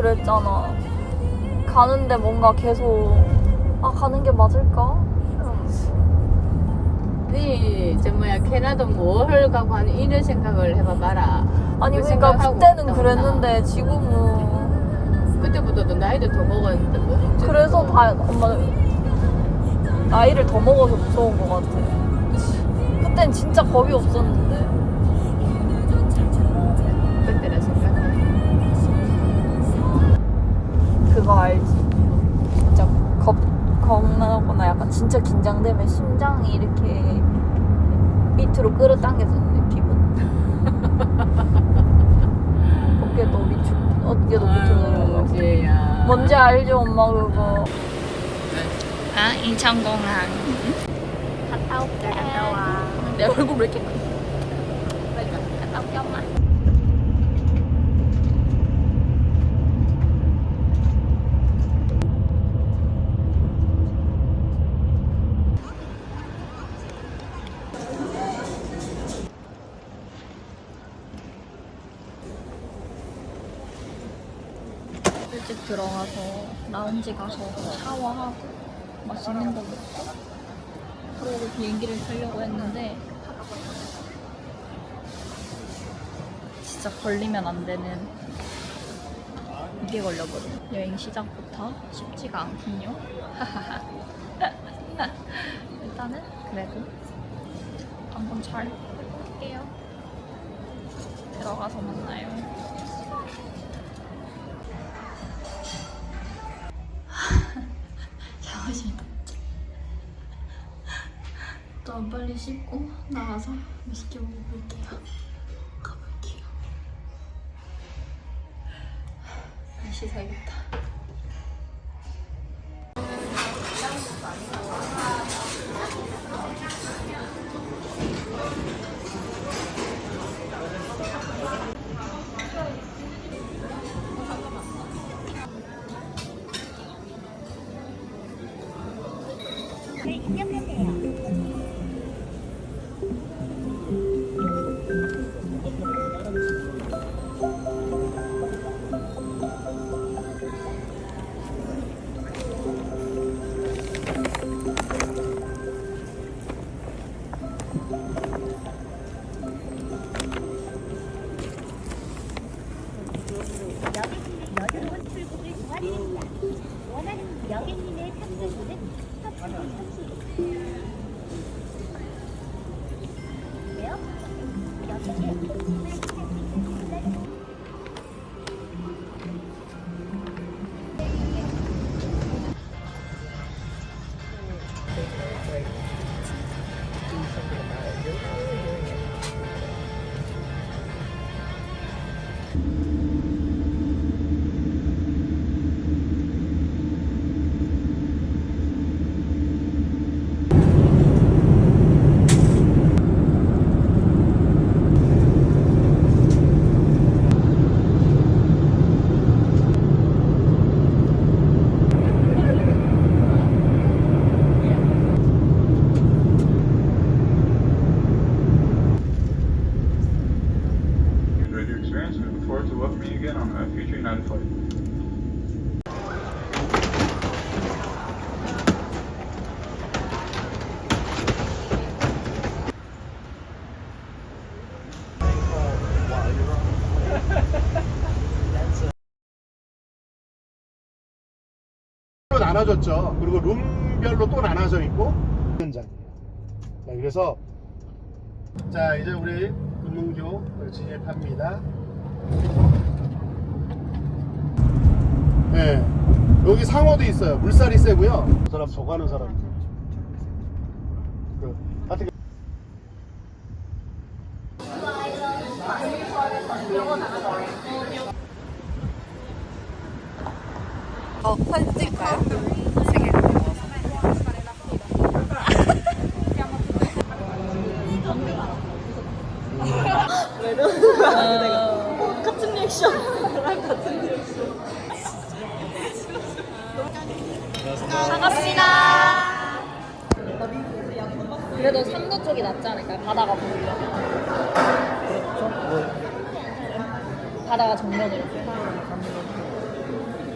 그랬잖아. 가는데 뭔가 계속 아 가는 게 맞을까? 네, 저 뭐야 캐나다 뭘 가고 하는 이런 생각을 해봐봐라. 아니 그 그러니까 생각하고 그때는 있다, 그랬는데 지금은 그때보다도 나이도 더 먹었는데 뭐. 그래서 다 엄마 나이를 더 먹어서 무서운 것 같아. 그땐 진짜 겁이 없었는데. 겁나거나 약간 진짜 긴장되면 심장이 이렇게 밑으로 끌어당겨지는 기분. 어깨도 밑으로 어깨도 밑으로 내려가고. 뭔지 알죠, 엄마 그거? 아 인천공항 갔다 올게. 갔다 와. 내 얼굴 왜 이렇게 크? 갔다 올게 엄마. 일찍 들어가서 라운지 가서 샤워하고 맛있는 거 먹고 그러고 비행기를 타려고 했는데 진짜 걸리면 안 되는 이게 걸려버려 여행 시작부터 쉽지가 않군요. 일단은 그래도 한번 잘 해볼게요. 들어가서 만나요 일단 빨리 씻고 나가서 맛있게 먹어볼게요. 가볼게요. 잘 씻어야겠다. 나눠졌죠. 그리고 룸별로 또 나눠져 있고 현장이에요. 자, 그래서 자 이제 우리 금문교 진입합니다. 네, 여기 상어도 있어요. 물살이 세고요. 그 사람 저거 하는 사람. 그, 하여튼 어, 사진 찍을까요? 반갑습니다. 그래도 삼도 쪽이 낫지 않을까요? 바다가 보이려면. 바다가 정면으로.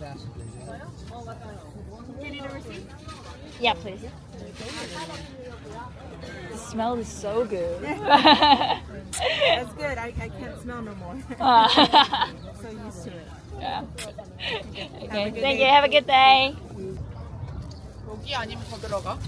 ambassadors. Yeah. Yeah, please. The smell is so good. That's good. I, I can't smell no more. yeah. so used to it. Okay, thank you. Have a good day. 여기 아니면 더 들어가?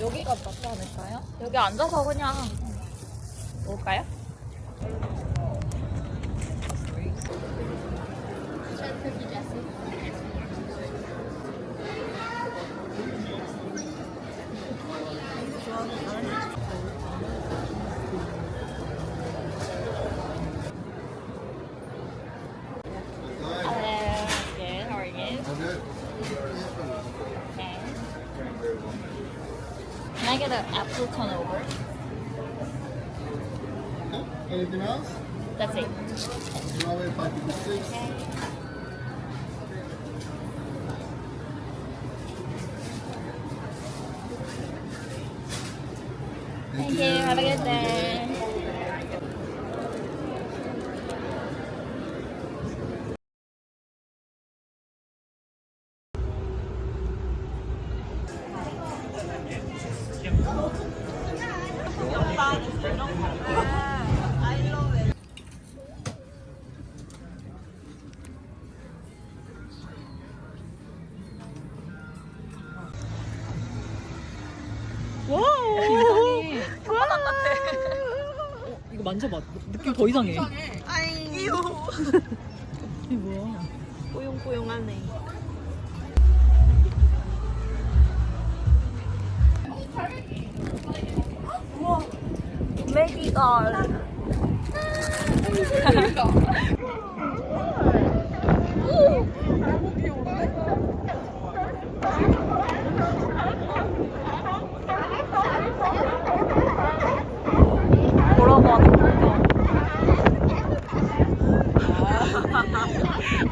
여기가 낫지 않을까요? 여기 앉아서 그냥 먹을까요? Can I get an apple turnover? Anything else? That's it. Strawberry pocket six. Thank you. Have a good day. 만져봐. 느낌 더 이상해. 아이. 이게 뭐야? 뽀용뽀용하네. 메기걸.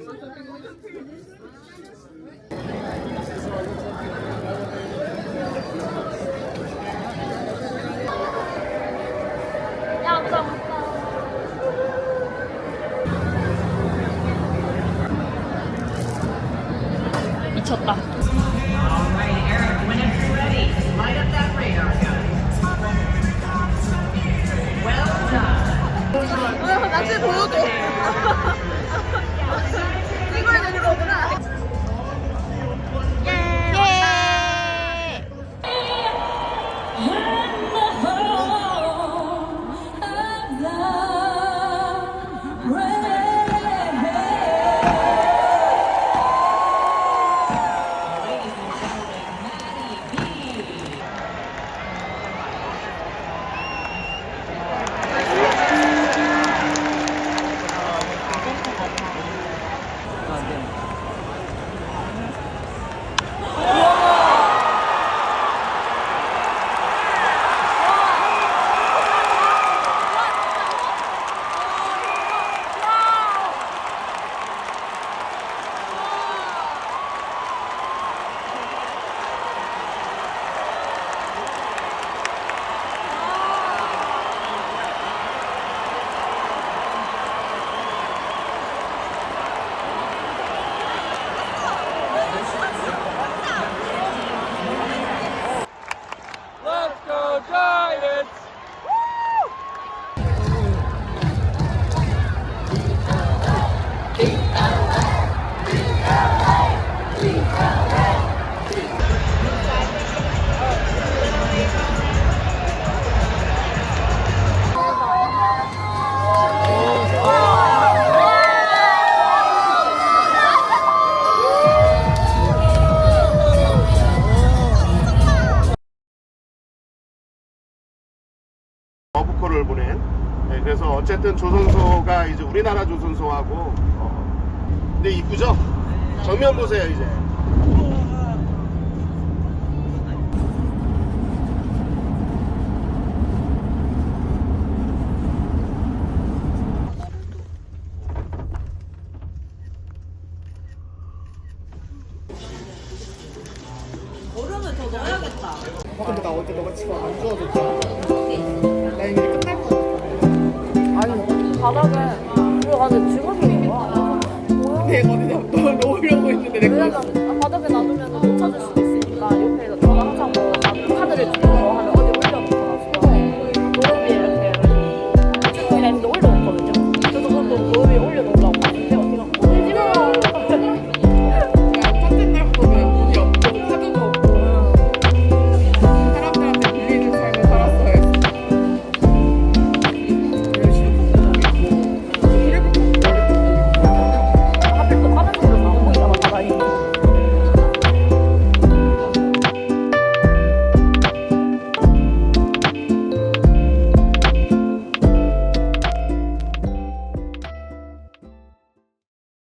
本当に。 러브콜을 보낸. 네, 그래서 어쨌든 조선소가 이제 우리나라 조선소하고. 어, 근데 이쁘죠? 정면 보세요 이제. 얼음을 더 넣어야겠다. 근데 나 어제 너가 지금 안 주워줬잖아. 바닥에 들어가서 주머니인 거야. 뭐야? 내가 어디다 너 놓으려고 했는데 내가